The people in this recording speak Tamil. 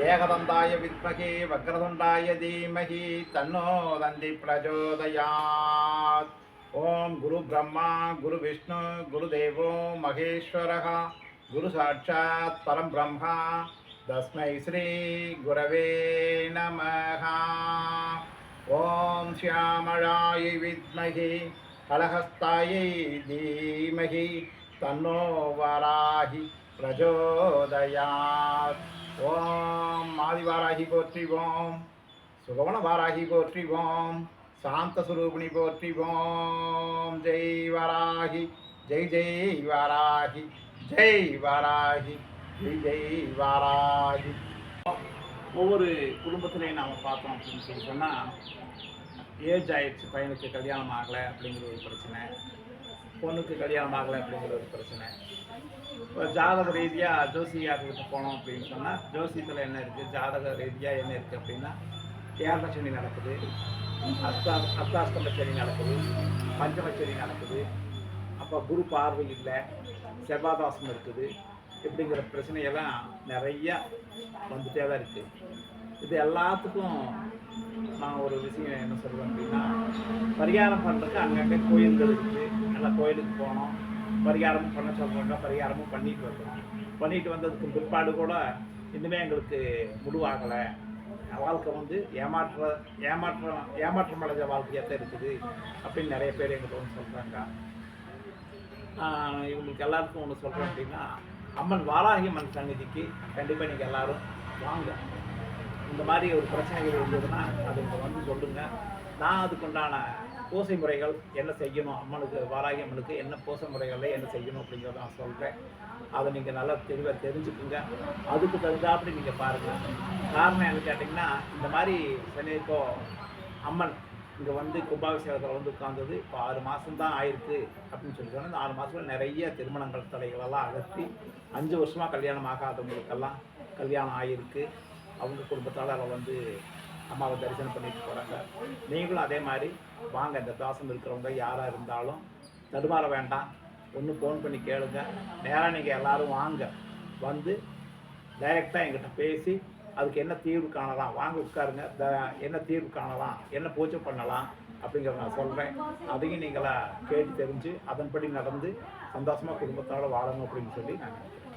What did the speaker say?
ఏకదండాయ విద్మహి వక్రదండాయ ధీమహి తన్నో దండి ప్రచోదయాత్. ఓం గురు బ్రహ్మ గురు విష్ణు గురుదేవో మహేశ్వర. గురు సాక్షాత్ పరం బ్రహ్మ. తస్మై శ్రీ గురవే నమ. ఓం శ్యామళాయ విద్మహి కళహస్తాయ ధీమహి తన్నో వరాహి ప్రచోదయాత్. ఓం ஆதிவாராகி போற்றிவோம். சுகவன வாராகி போற்றிவோம். சாந்த சுரூபிணி போற்றிவோம். ஜெய் வராகி ஜெய் ஜெய் வராகி ஜெய் வராகி ஜெய் ஜெய் வராகி. ஒவ்வொரு குடும்பத்திலையும் நாம் பார்த்தோம் அப்படின்னு சொல்லி சொன்னால் ஏஜ் ஆயிடுச்சு பையனுக்கு கல்யாணம் ஆகலை அப்படிங்கிற ஒரு பிரச்சனை. பொண்ணுக்கு கல்யாணம் ஆகலை அப்படிங்கிற ஒரு பிரச்சனை. இப்போ ஜாதக ரீதியாக ஜோசியாக்கிட்ட போனோம் அப்படின்னு சொன்னால் ஜோசியத்தில் என்ன இருக்குது ஜாதக ரீதியாக என்ன இருக்குது அப்படின்னா ஏழரை சனி நடக்குது அஸ்தா அஸ்தாஷ்டம சனி நடக்குது பஞ்சம சனி நடக்குது. அப்போ குரு பார்வை இல்லை செவ்வாதாசம் இருக்குது. இப்படிங்கிற பிரச்சனையெல்லாம் நிறையா வந்துட்டே தான் இருக்குது இது எல்லாத்துக்கும் நான் ஒரு விஷயம் என்ன சொல்லுவேன் அப்படின்னா பரிகாரம் பண்ணுறதுக்கு அங்கங்கே கோயில்கள் இருக்குது நல்லா கோயிலுக்கு போனோம். பரிகாரமும் பண்ண சொல்கிறாங்க பரிகாரமும் பண்ணிட்டு வந்தோம். பண்ணிட்டு வந்ததுக்கு பிற்பாடு கூட இன்னுமே எங்களுக்கு முடிவாகலை. வாழ்க்கை வந்து ஏமாற்ற ஏமாற்றம் ஏமாற்றம் அடைஞ்ச வாழ்க்கையாக தான் இருக்குது அப்படின்னு நிறைய பேர் எங்கிட்ட வந்து சொல்கிறாங்க இவங்களுக்கு எல்லாருக்கும் ஒன்று சொல்கிறேன் அப்படின்னா அம்மன் வாராகி அம்மன் சந்நிதிக்கு கண்டிப்பாக நீங்கள் எல்லோரும் வாங்க. இந்த மாதிரி ஒரு பிரச்சனைகள் இருந்ததுன்னா அது இங்கே வந்து சொல்லுங்கள் நான் அதுக்குண்டான பூசை முறைகள் என்ன செய்யணும்? அம்மனுக்கு வாராகி அம்மனுக்கு என்ன பூசை முறைகளில் என்ன செய்யணும் அப்படிங்கிறத நான் சொல்கிறேன் அதை நீங்கள் நல்லா தெளிவாக தெரிஞ்சுக்குங்க. அதுக்கு தகுந்தாப்படி நீங்கள் பாருங்கள் காரணம் என்ன கேட்டிங்கன்னா இந்த மாதிரி சனிக்கோ அம்மன் இங்கே வந்து கும்பாபிஷேகத்தில் வந்து உட்கார்ந்தது. இப்போ ஆறு மாதம் தான் ஆயிருக்கு அப்படின்னு சொல்லி சொன்னால் இந்த ஆறு மாதத்துல நிறைய திருமணங்கள் தடைகளெல்லாம் அகற்றி அஞ்சு வருஷமாக கல்யாணம் ஆகாதவங்களுக்கெல்லாம் கல்யாணம் ஆகிருக்கு அவங்க குடும்பத்தால் அவள் வந்து அம்மாவை தரிசனம் பண்ணிட்டு போகிறாங்க நீங்களும் அதே மாதிரி வாங்க இந்த தாசம் இருக்கிறவங்க யாராக இருந்தாலும் தடுமாற வேண்டாம். ஒன்று ஃபோன் பண்ணி கேளுங்க. நேராக நீங்கள் எல்லாரும் வாங்க. வந்து டைரெக்டாக எங்கிட்ட பேசி அதுக்கு என்ன தீர்வு காணலாம்? வாங்க உட்காருங்க. த என்ன தீர்வு காணலாம்? என்ன பூஜை பண்ணலாம்? அப்படிங்கிறத நான் சொல்கிறேன் அதையும் நீங்களாக கேட்டு தெரிஞ்சு அதன்படி நடந்து சந்தோஷமாக குடும்பத்தோட வாழணும் அப்படின்னு சொல்லி நான் நினைக்கிறேன்.